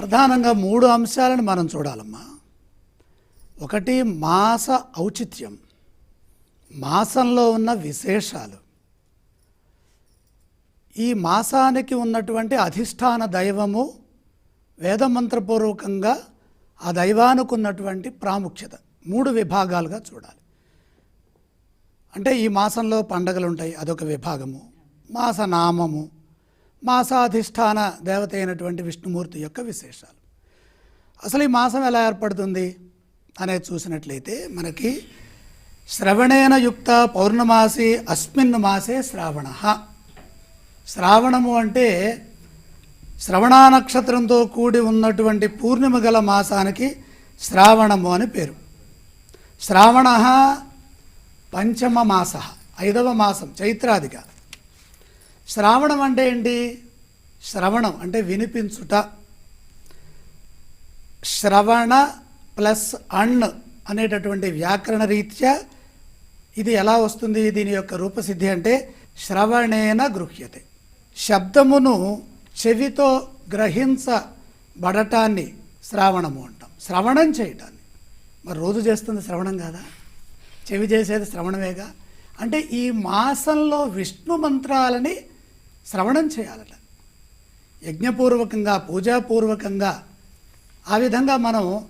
ప్రధానంగా మూడు అంశాలను మనం చూడాలమ్మా. ఒకటి మాస ఔచిత్యం మాసంలో ఉన్న విశేషాలు. ఈ మాసానికి ఉన్నటువంటి అధిష్టాన దైవము వేదమంత్రపూర్వకంగా ఆ దైవానికి ఉన్నటువంటి ప్రాముఖ్యత మూడు విభాగాలుగా చూడాలి. అంటే ఈ మాసంలో పండగలు ఉంటాయి అదొక విభాగము. మాస నామము మాసాధిష్టాన దేవత అయినటువంటి విష్ణుమూర్తి యొక్క విశేషాలు. అసలు ఈ మాసం ఎలా ఏర్పడుతుంది అనేది చూసినట్లయితే మనకి శ్రవణేన యుక్త పౌర్ణమాసి అస్మిన్ మాసే శ్రావణ. శ్రావణము అంటే శ్రవణ నక్షత్రంతో కూడి ఉన్నటువంటి పూర్ణిమ గల మాసానికి శ్రావణము అని పేరు. శ్రావణ పంచమ మాస ఐదవ మాసం చైత్రాదిగా. శ్రావణం అంటే ఏంటి? శ్రవణం అంటే వినిపించుట. శ్రవణ ప్లస్ అణ్ అనేటటువంటి వ్యాకరణ రీత్యా ఇది ఎలా వస్తుంది? దీని యొక్క రూపసిద్ధి అంటే శ్రవణేన గృహ్యతే. శబ్దమును చెవితో గ్రహించబడటాన్ని శ్రావణము అంటాం. శ్రవణం చేయటాన్ని. మరి రోజు చేస్తుంది శ్రవణం కాదా? చెవి చేసేది శ్రవణమేగా? అంటే ఈ మాసంలో విష్ణు మంత్రాలని శ్రవణం చేయాలట. యజ్ఞపూర్వకంగా పూజాపూర్వకంగా ఆ విధంగా మనం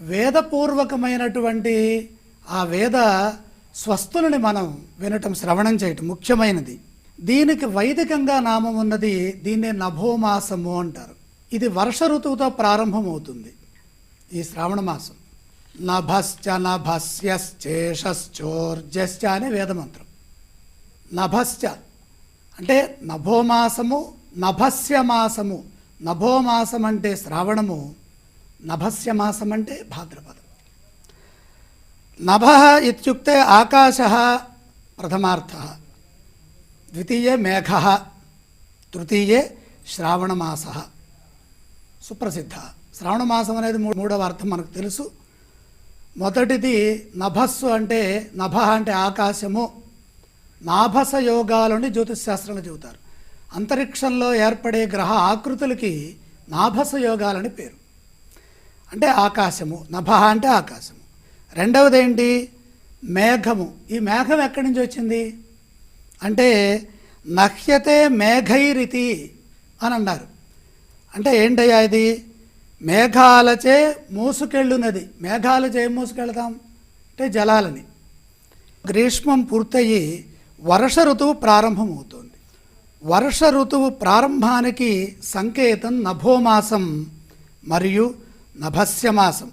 వేదపూర్వకమైనటువంటి ఆ వేద స్వస్థులని మనం వినటం శ్రవణం చేయటం ముఖ్యమైనది. దీనికి వైదికంగా నామం ఉన్నది దీన్నే నభోమాసము అంటారు. ఇది వర్ష ఋతువుతో ప్రారంభమవుతుంది. ఈ శ్రావణ మాసం. నభశ్చ నభస్యశ్చేషశ్చోర్జశ్చ అనే వేదమంత్రం. నభశ్చ అంటే నభోమాసము నభస్య మాసము నభోమాసం అంటే శ్రావణము నభస్య మాసం అంటే భాద్రపదం. నభ ఇత్యుక్తే ఆకాశ ప్రథమార్థ ద్వితీయే మేఘ తృతీయే శ్రావణమాస. సుప్రసిద్ధ. శ్రావణమాసం అనేది మూ- మూడవ అర్థం మనకు తెలుసు. మొదటిది నభస్సు అంటే నభ అంటే ఆకాశము నాభస యోగాలని జ్యోతిష్ శాస్త్రంలో చెబుతారు. అంతరిక్షంలో ఏర్పడే గ్రహ ఆకృతులకి నాభస యోగాలని పేరు. అంటే ఆకాశము నభ అంటే ఆకాశము. రెండవది ఏంటి మేఘము. ఈ మేఘం ఎక్కడి నుంచి వచ్చింది? అంటే నహ్యతే మేఘైరితి అని అన్నారు. అంటే ఏంటయ్యా ఇది? మేఘాలచే మూసుకెళ్ళునది. మేఘాలచే ఏం మూసుకెళ్తాం? అంటే జలాలని. గ్రీష్మం పూర్తయి వర్ష ఋతువు ప్రారంభమవుతుంది. వర్ష ఋతువు ప్రారంభానికి సంకేతం నభోమాసం మరియు నభస్యమాసం.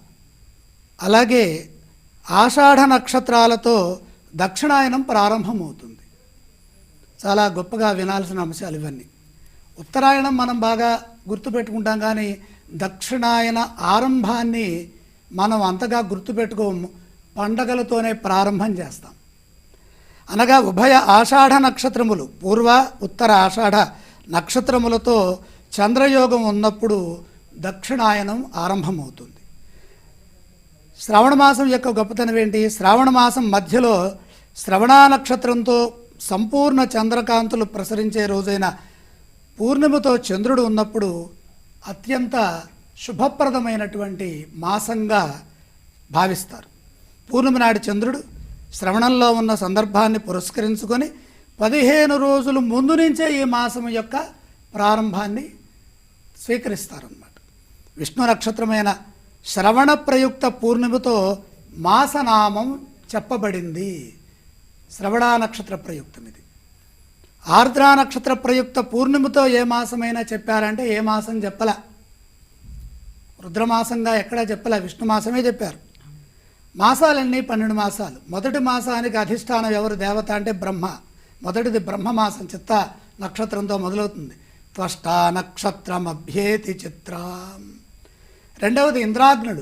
అలాగే ఆషాఢ నక్షత్రాలతో దక్షిణాయనం ప్రారంభమవుతుంది. చాలా గొప్పగా వినాల్సిన అంశాలు ఇవన్నీ. ఉత్తరాయణం మనం బాగా గుర్తుపెట్టుకుంటాం కానీ దక్షిణాయన ఆరంభాన్ని మనం అంతగా గుర్తుపెట్టుకోము. పండగలతోనే ప్రారంభం చేస్తాం. అనగా ఉభయ ఆషాఢ నక్షత్రములు పూర్వ ఉత్తర ఆషాఢ నక్షత్రములతో చంద్రయోగం ఉన్నప్పుడు దక్షిణాయనం ఆరంభమవుతుంది. శ్రావణ మాసం యొక్క గొప్పతనం ఏంటి? శ్రావణ మాసం మధ్యలో శ్రవణ నక్షత్రంతో సంపూర్ణ చంద్రకాంతులు ప్రసరించే రోజైన పూర్ణిమతో చంద్రుడు ఉన్నప్పుడు అత్యంత శుభప్రదమైనటువంటి మాసంగా భావిస్తారు. పూర్ణిమ నాడు చంద్రుడు శ్రవణంలో ఉన్న సందర్భాన్ని పురస్కరించుకొని పదిహేను రోజులు ముందు నుంచే ఈ మాసం యొక్క ప్రారంభాన్ని స్వీకరిస్తారన్నమాట. విష్ణు నక్షత్రమైన శ్రవణ ప్రయుక్త పూర్ణిమతో మాసనామం చెప్పబడింది. శ్రవణ నక్షత్ర ప్రయుక్తం ఇది. ఆర్ద్రా నక్షత్ర ప్రయుక్త పూర్ణిమతో ఏ మాసమైనా చెప్పారంటే ఏ మాసం చెప్పలే? రుద్రమాసంగా ఎక్కడా చెప్పలే? విష్ణు మాసమే చెప్పారు. మాసాలన్నీ పన్నెండు మాసాలు. మొదటి మాసానికి అధిష్టానం ఎవరు? దేవత అంటే బ్రహ్మ. మొదటిది బ్రహ్మమాసం చిత్త నక్షత్రంతో మొదలవుతుంది. త్వష్ట నక్షత్రం అభ్యేతి చిత్రం. రెండవది ఇంద్రాగ్నుడు.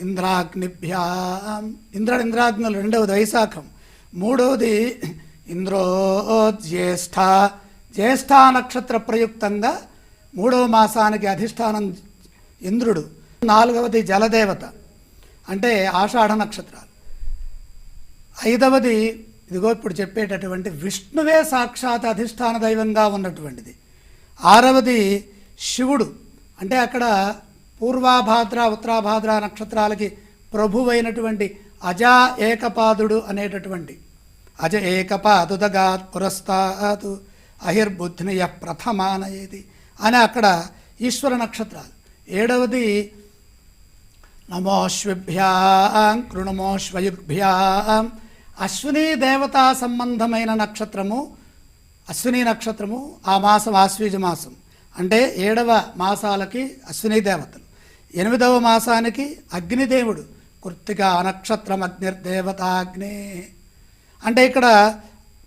ఇంద్రాగ్నిభ్యాం ఇంద్ర ఇంద్రాగ్నులు. రెండవది వైశాఖం. మూడవది ఇంద్రో జ్యేష్ఠ. జ్యేష్ఠ నక్షత్ర ప్రయుక్తంగా మూడవ మాసానికి అధిష్టానం ఇంద్రుడు. నాలుగవది జలదేవత. అంటే ఆషాఢ నక్షత్రాలు. ఐదవది ఇదిగో ఇప్పుడు చెప్పేటటువంటి విష్ణువే సాక్షాత్ అధిష్టాన దైవంగా ఉన్నటువంటిది. ఆరవది శివుడు. అంటే అక్కడ పూర్వాభాద్ర ఉత్తరాభాద్ర నక్షత్రాలకి ప్రభువైనటువంటి అజా ఏకపాదుడు అనేటటువంటి. అజ ఏకపాదుదగా పురస్తాతు అహిర్బుద్ధినియ ప్రథమానయేది. అని అక్కడ ఈశ్వర నక్షత్రాలు. ఏడవది నమోశ్విభ్యాం కృణమోశ్వయుభ్యాం అశ్విని దేవతా సంబంధమైన నక్షత్రము అశ్విని నక్షత్రము ఆ మాసం ఆశ్వీజ మాసం. అంటే ఏడవ మాసాలకి అశ్విని దేవతలు. ఎనిమిదవ మాసానికి అగ్నిదేవుడు. కృత్తికా నక్షత్రం అగ్నిర్దేవతాగ్నే అంటే ఇక్కడ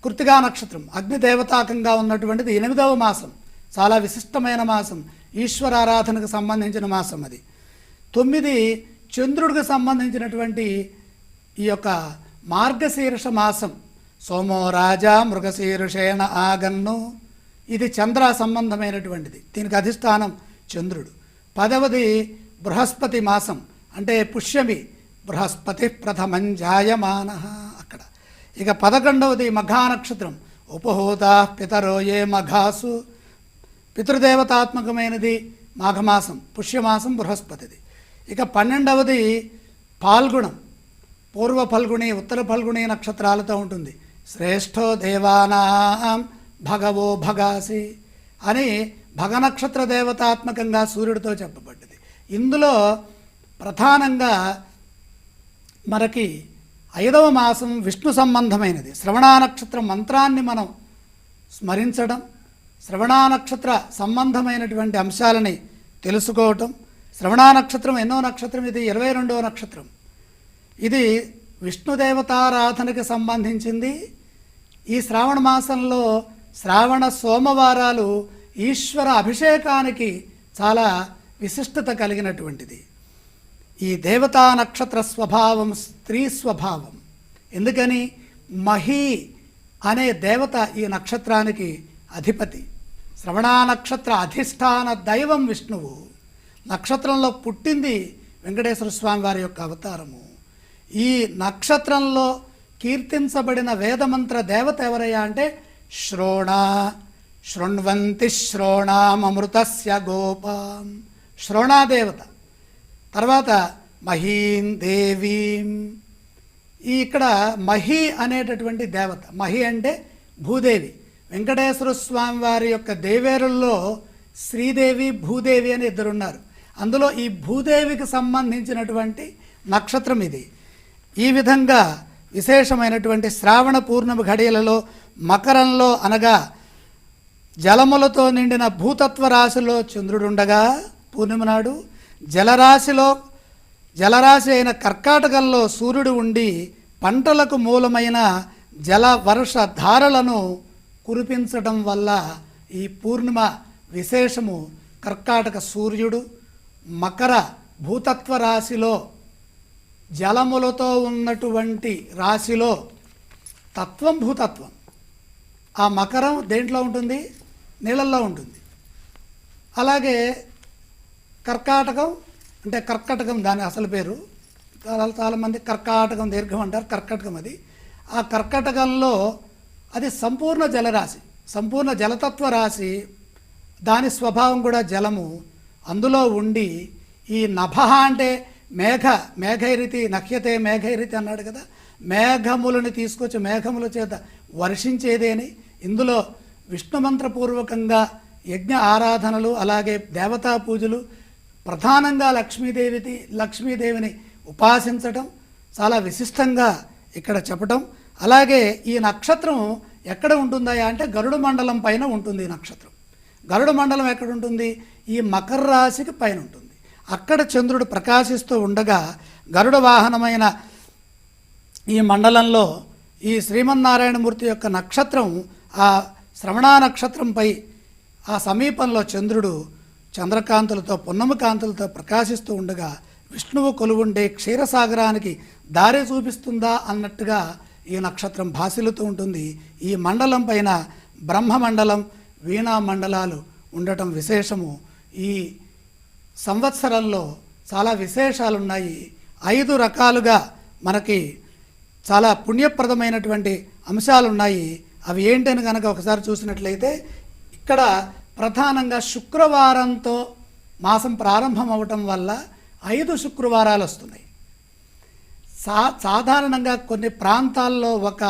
కృత్తికా నక్షత్రం అగ్నిదేవతాకంగా ఉన్నటువంటిది ఎనిమిదవ మాసం. చాలా విశిష్టమైన మాసం. ఈశ్వర ఆరాధనకు సంబంధించిన మాసం అది. తొమ్మిది చంద్రుడికి సంబంధించినటువంటి ఈ యొక్క మార్గశీర్ష మాసం సోమో రాజా మృగశీర్షేణ ఆగన్ను ఇది చంద్ర సంబంధమైనటువంటిది. దీనికి అధిష్టానం చంద్రుడు. పదవది బృహస్పతి మాసం అంటే పుష్యమి బృహస్పతి ప్రథమం జాయమాన అక్కడ. ఇక పదకొండవది మఘా నక్షత్రం ఉపహూత పితరో ఏ మఘాసు పితృదేవతాత్మకమైనది మాఘమాసం పుష్యమాసం బృహస్పతిది. ఇక పన్నెండవది పాల్గుణం. పూర్వ ఫల్గుణి ఉత్తర ఫల్గుణి నక్షత్రాలతో ఉంటుంది. శ్రేష్ఠో దేవానాం భగవో భగాసి అని భగ నక్షత్ర దేవతాత్మకంగా సూర్యుడితో చెప్పబడ్డది. ఇందులో ప్రధానంగా మనకి ఐదవ మాసం విష్ణు సంబంధమైనది. శ్రవణా నక్షత్ర మంత్రాన్ని మనం స్మరించడం శ్రవణా నక్షత్ర సంబంధమైనటువంటి అంశాలని తెలుసుకోవటం శ్రవణా నక్షత్రం ఎన్నో నక్షత్రం? ఇది ఇరవై రెండవ నక్షత్రం. ఇది విష్ణుదేవతారాధనకి సంబంధించింది. ఈ శ్రావణ మాసంలో శ్రావణ సోమవారాలు ఈశ్వర అభిషేకానికి చాలా విశిష్టత కలిగినటువంటిది. ఈ దేవతా నక్షత్ర స్వభావం స్త్రీ స్వభావం. ఎందుకని? మహి అనే దేవత ఈ నక్షత్రానికి అధిపతి. శ్రవణా నక్షత్ర అధిష్టాన దైవం విష్ణువు. నక్షత్రంలో పుట్టింది వెంకటేశ్వర స్వామి వారి యొక్క అవతారము. ఈ నక్షత్రంలో కీర్తించబడిన వేదమంత్ర దేవత ఎవరయ్యా అంటే శ్రోణ. శృణ్వంతి శ్రోణామృతస్య గోపాం. శ్రోణాదేవత. తర్వాత మహీం దేవీం. ఈ ఇక్కడ మహి అనేటటువంటి దేవత. మహి అంటే భూదేవి. వెంకటేశ్వర స్వామి వారి యొక్క దేవేరుల్లో శ్రీదేవి భూదేవి అని ఇద్దరున్నారు. అందులో ఈ భూదేవికి సంబంధించినటువంటి నక్షత్రం ఇది. ఈ విధంగా విశేషమైనటువంటి శ్రావణ పూర్ణమి ఘడియలలో మకరంలో అనగా జలములతో నిండిన భూతత్వ రాశిలో చంద్రుడుండగా పూర్ణిమ నాడు జలరాశిలో జలరాశి అయిన కర్కాటకంలో సూర్యుడు ఉండి పంటలకు మూలమైన జల వర్ష ధారలను కురిపించడం వల్ల ఈ పూర్ణిమ విశేషము కర్కాటక సూర్యుడు మకర భూతత్వ రాశిలో జలములతో ఉన్నటువంటి రాశిలో తత్వం భూతత్వం. ఆ మకరం దేంట్లో ఉంటుంది? నీళ్ళల్లో ఉంటుంది. అలాగే కర్కాటకం అంటే కర్కటకం దాని అసలు పేరు. చాలా చాలామంది కర్కాటకం దీర్ఘం అంటారు కర్కటకం అది. ఆ కర్కటకంలో అది సంపూర్ణ జలరాశి. సంపూర్ణ జలతత్వ రాశి దాని స్వభావం కూడా జలము. అందులో ఉండి ఈ నభ అంటే మేఘ మేఘైరితి నఖ్యతే మేఘైరితి అన్నాడు కదా. మేఘములను తీసుకొచ్చి మేఘముల చేత వర్షించేదేని ఇందులో విష్ణుమంత్రపూర్వకంగా యజ్ఞ ఆరాధనలు అలాగే దేవతా పూజలు ప్రధానంగా లక్ష్మీదేవికి లక్ష్మీదేవిని ఉపాసించటం చాలా విశిష్టంగా ఇక్కడ చెప్పటం. అలాగే ఈ నక్షత్రం ఎక్కడ ఉంటుందా అంటే గరుడ మండలం పైన ఉంటుంది ఈ నక్షత్రం. గరుడ మండలం ఎక్కడ ఉంటుంది? ఈ మకర రాశికి పైన ఉంటుంది అక్కడ చంద్రుడు ప్రకాశిస్తూ ఉండగా గరుడ వాహనమైన ఈ మండలంలో ఈ శ్రీమన్నారాయణమూర్తి యొక్క నక్షత్రం ఆ శ్రవణా నక్షత్రంపై ఆ సమీపంలో చంద్రుడు చంద్రకాంతులతో పున్నమకాంతులతో ప్రకాశిస్తూ ఉండగా విష్ణువు కొలువుండే క్షీరసాగరానికి దారి చూపిస్తుందా అన్నట్టుగా ఈ నక్షత్రం భాసిల్లుతూ ఉంటుంది. ఈ మండలం పైన బ్రహ్మమండలం వీణా మండలాలు ఉండటం విశేషము. ఈ సంవత్సరంలో చాలా విశేషాలు ఉన్నాయి ఐదు రకాలుగా మనకి చాలా పుణ్యప్రదమైనటువంటి అంశాలు ఉన్నాయి అవి ఏంటని కనుక ఒకసారి చూసినట్లయితే ఇక్కడ ప్రధానంగా శుక్రవారంతో మాసం ప్రారంభం అవటం వల్ల ఐదు శుక్రవారాలు వస్తున్నాయి. సా సాధారణంగా కొన్ని ప్రాంతాల్లో ఒక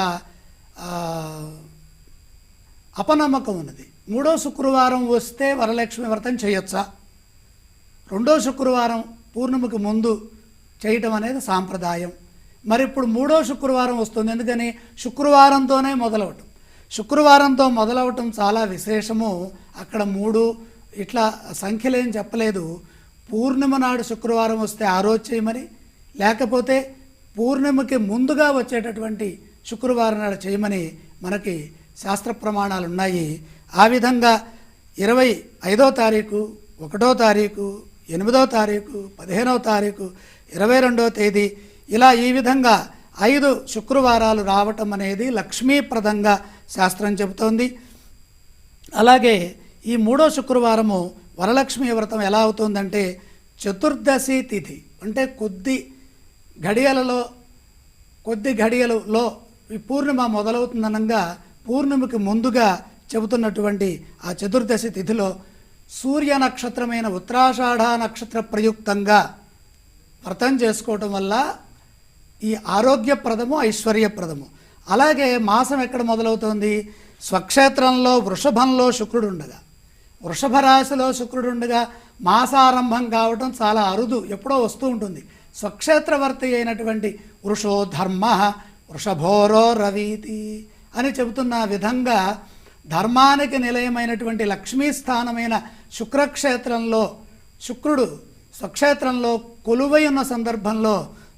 అపనమ్మకం ఉన్నది. మూడో శుక్రవారం వస్తే వరలక్ష్మి వ్రతం చేయొచ్చా? రెండో శుక్రవారం పూర్ణిమకి ముందు చేయటం అనేది సాంప్రదాయం. మరి ఇప్పుడు మూడో శుక్రవారం వస్తుంది. ఎందుకని? శుక్రవారంతోనే మొదలవటం. శుక్రవారంతో మొదలవటం చాలా విశేషము. అక్కడ మూడు ఇట్లా సంఖ్యలేం చెప్పలేదు. పూర్ణిమ నాడు శుక్రవారం వస్తే ఆ రోజు చేయమని లేకపోతే పూర్ణిమకి ముందుగా వచ్చేటటువంటి శుక్రవారం నాడు చేయమని మనకి శాస్త్ర ప్రమాణాలు ఉన్నాయి ఆ విధంగా ఇరవై ఐదో తారీఖు ఒకటో తారీఖు ఎనిమిదో తారీఖు పదిహేనవ తారీఖు ఇరవై రెండవ తేదీ ఇలా ఈ విధంగా ఐదు శుక్రవారాలు రావటం అనేది లక్ష్మీప్రదంగా శాస్త్రం చెబుతోంది. అలాగే ఈ మూడో శుక్రవారము వరలక్ష్మి వ్రతం ఎలా అవుతుందంటే చతుర్దశి తిథి అంటే కొద్ది ఘడియలలో కొద్ది ఘడియలలో ఈ పూర్ణిమ మొదలవుతుందనగా పూర్ణిమకి ముందుగా చెబుతున్నటువంటి ఆ చతుర్దశి తిథిలో సూర్య నక్షత్రమైన ఉత్తరాషాఢ నక్షత్ర ప్రయుక్తంగా వ్రతం చేసుకోవటం వల్ల ఈ ఆరోగ్యప్రదము ఐశ్వర్యప్రదము. అలాగే మాసం ఎక్కడ మొదలవుతోంది? స్వక్షేత్రంలో వృషభంలో శుక్రుడు ఉండగా. వృషభ రాశిలో శుక్రుడు ఉండగా మాసారంభం కావటం చాలా అరుదు ఎప్పుడో వస్తూ ఉంటుంది. స్వక్షేత్రవర్తి అయినటువంటి వృషో ధర్మ వృషభోరో రవీతి అని చెబుతున్న విధంగా ధర్మానికి నిలయమైనటువంటి లక్ష్మీ స్థానమైన శుక్రక్షేత్రంలో శుక్రుడు స్వక్షేత్రంలో కొలువై ఉన్న సందర్భంలో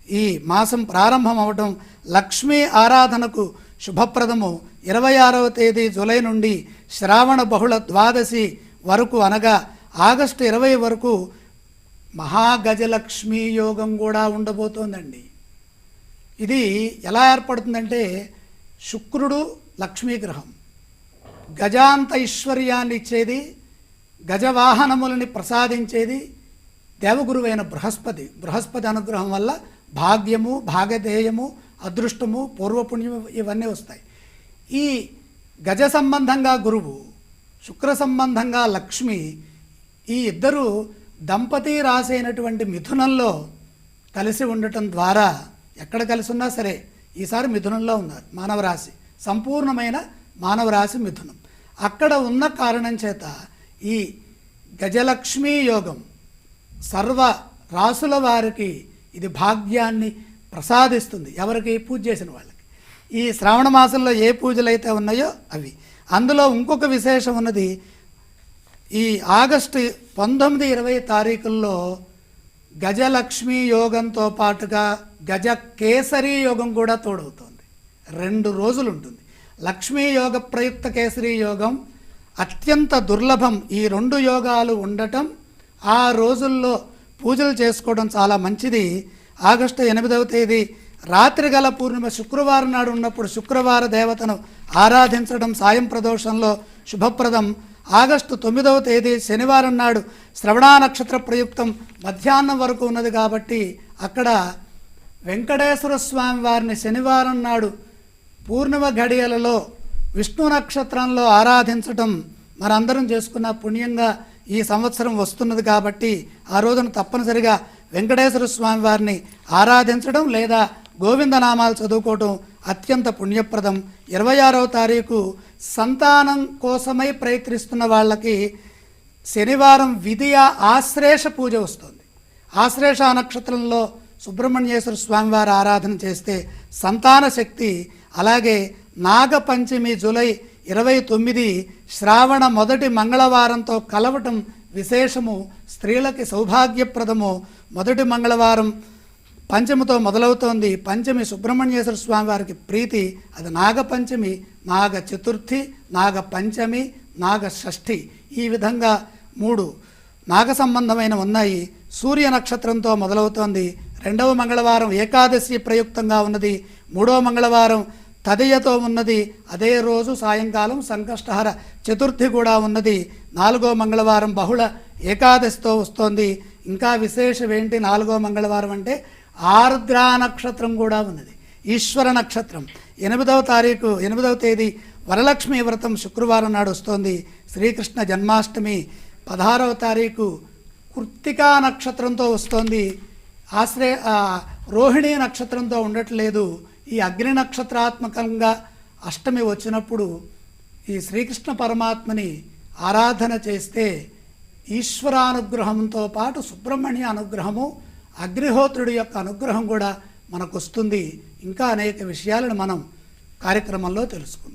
ఈ మాసం ప్రారంభం అవటం లక్ష్మీ ఆరాధనకు శుభప్రదము. ఇరవై ఆరవ తేదీ జూలై నుండి శ్రావణ బహుళ ద్వాదశి వరకు అనగా ఆగస్టు ఇరవై వరకు మహాగజలక్ష్మీ యోగం కూడా ఉండబోతోందండి. ఇది ఎలా ఏర్పడుతుందంటే శుక్రుడు లక్ష్మీ గ్రహం. గజాంత ఐశ్వర్యాన్ని ఇచ్చేది గజవాహనములని ప్రసాదించేది దేవగురువైన బృహస్పతి. బృహస్పతి అనుగ్రహం వల్ల భాగ్యము భాగధేయము అదృష్టము పూర్వపుణ్యము ఇవన్నీ వస్తాయి. ఈ గజ సంబంధంగా గురువు శుక్ర సంబంధంగా లక్ష్మి ఈ ఇద్దరు దంపతి రాసైనటువంటి మిథునంలో కలిసి ఉండటం ద్వారా ఎక్కడ కలిసి ఉన్నా సరే ఈసారి మిథునంలో ఉన్నారు. మానవ రాశి. సంపూర్ణమైన మానవ రాశి మిథునం. అక్కడ ఉన్న కారణం చేత ఈ గజలక్ష్మీ యోగం సర్వ రాసుల వారికి ఇది భాగ్యాన్ని ప్రసాదిస్తుంది ఎవరికి? పూజ చేసిన వాళ్ళకి. ఈ శ్రావణ మాసంలో ఏ పూజలు అయితే ఉన్నాయో అవి. అందులో ఇంకొక విశేషం ఉన్నది ఈ ఆగస్టు పంతొమ్మిది ఇరవై తారీఖుల్లో గజలక్ష్మీ యోగంతో పాటుగా గజ కేసరి యోగం కూడా తోడవుతోంది. రెండు రోజులు ఉంటుంది. లక్ష్మీయోగ ప్రయుక్త కేసరి యోగం అత్యంత దుర్లభం. ఈ రెండు యోగాలు ఉండటం ఆ రోజుల్లో పూజలు చేసుకోవడం చాలా మంచిది. ఆగస్టు ఎనిమిదవ తేదీ రాత్రి గల పూర్ణిమ శుక్రవారం నాడు ఉన్నప్పుడు శుక్రవార దేవతను ఆరాధించడం సాయం ప్రదోషంలో శుభప్రదం. ఆగస్టు తొమ్మిదవ తేదీ శనివారం నాడు శ్రవణా నక్షత్ర ప్రయుక్తం మధ్యాహ్నం వరకు ఉన్నది కాబట్టి అక్కడ వెంకటేశ్వర స్వామి వారిని శనివారం నాడు పూర్ణిమ ఘడియలలో విష్ణు నక్షత్రంలో ఆరాధించటం మనందరం చేసుకున్న పుణ్యంగా ఈ సంవత్సరం వస్తున్నది కాబట్టి ఆ రోజున తప్పనిసరిగా వెంకటేశ్వర స్వామి వారిని ఆరాధించడం లేదా గోవిందనామాలు చదువుకోవటం అత్యంత పుణ్యప్రదం. ఇరవై ఆరవ తారీఖు సంతానం కోసమై ప్రయత్నిస్తున్న వాళ్ళకి శనివారం విధియ ఆశ్లేష పూజ వస్తుంది. ఆశ్లేష నక్షత్రంలో సుబ్రహ్మణ్యేశ్వర స్వామివారి ఆరాధన చేస్తే సంతాన శక్తి అలాగే నాగపంచమి జూలై ఇరవై తొమ్మిది శ్రావణ మొదటి మంగళవారంతో కలవటం విశేషము స్త్రీలకి సౌభాగ్యప్రదము. మొదటి మంగళవారం పంచమితో మొదలవుతోంది. పంచమి సుబ్రహ్మణ్యేశ్వర స్వామి వారికి ప్రీతి. అది నాగపంచమి నాగ చతుర్థి నాగ పంచమి నాగ షష్ఠి ఈ విధంగా మూడు నాగ సంబంధమైన ఉన్నాయి. సూర్య నక్షత్రంతో మొదలవుతోంది. రెండవ మంగళవారం ఏకాదశి ప్రయుక్తంగా ఉన్నది. మూడవ మంగళవారం తదియతో ఉన్నది అదే రోజు సాయంకాలం సంకష్టహర చతుర్థి కూడా ఉన్నది. నాలుగో మంగళవారం బహుళ ఏకాదశితో వస్తోంది. ఇంకా విశేషం ఏంటి? నాలుగో మంగళవారం అంటే ఆర్ద్రా నక్షత్రం కూడా ఉన్నది. ఈశ్వర నక్షత్రం. ఎనిమిదవ తారీఖు ఎనిమిదవ తేదీ వరలక్ష్మి వ్రతం శుక్రవారం నాడు వస్తోంది. శ్రీకృష్ణ జన్మాష్టమి పదహారవ తారీఖు కృత్తికా నక్షత్రంతో వస్తోంది. ఆశ్రయ రోహిణీ రోహిణి నక్షత్రంతో ఉండట్లేదు. ఈ అగ్ని నక్షత్రాత్మకంగా అష్టమి వచ్చినప్పుడు ఈ శ్రీకృష్ణ పరమాత్మని ఆరాధన చేస్తే ఈశ్వరానుగ్రహంతో పాటు సుబ్రహ్మణ్య అనుగ్రహము అగ్నిహోత్రుడి యొక్క అనుగ్రహం కూడా మనకు వస్తుంది ఇంకా అనేక విషయాలను మనం కార్యక్రమంలో తెలుసుకుందాం.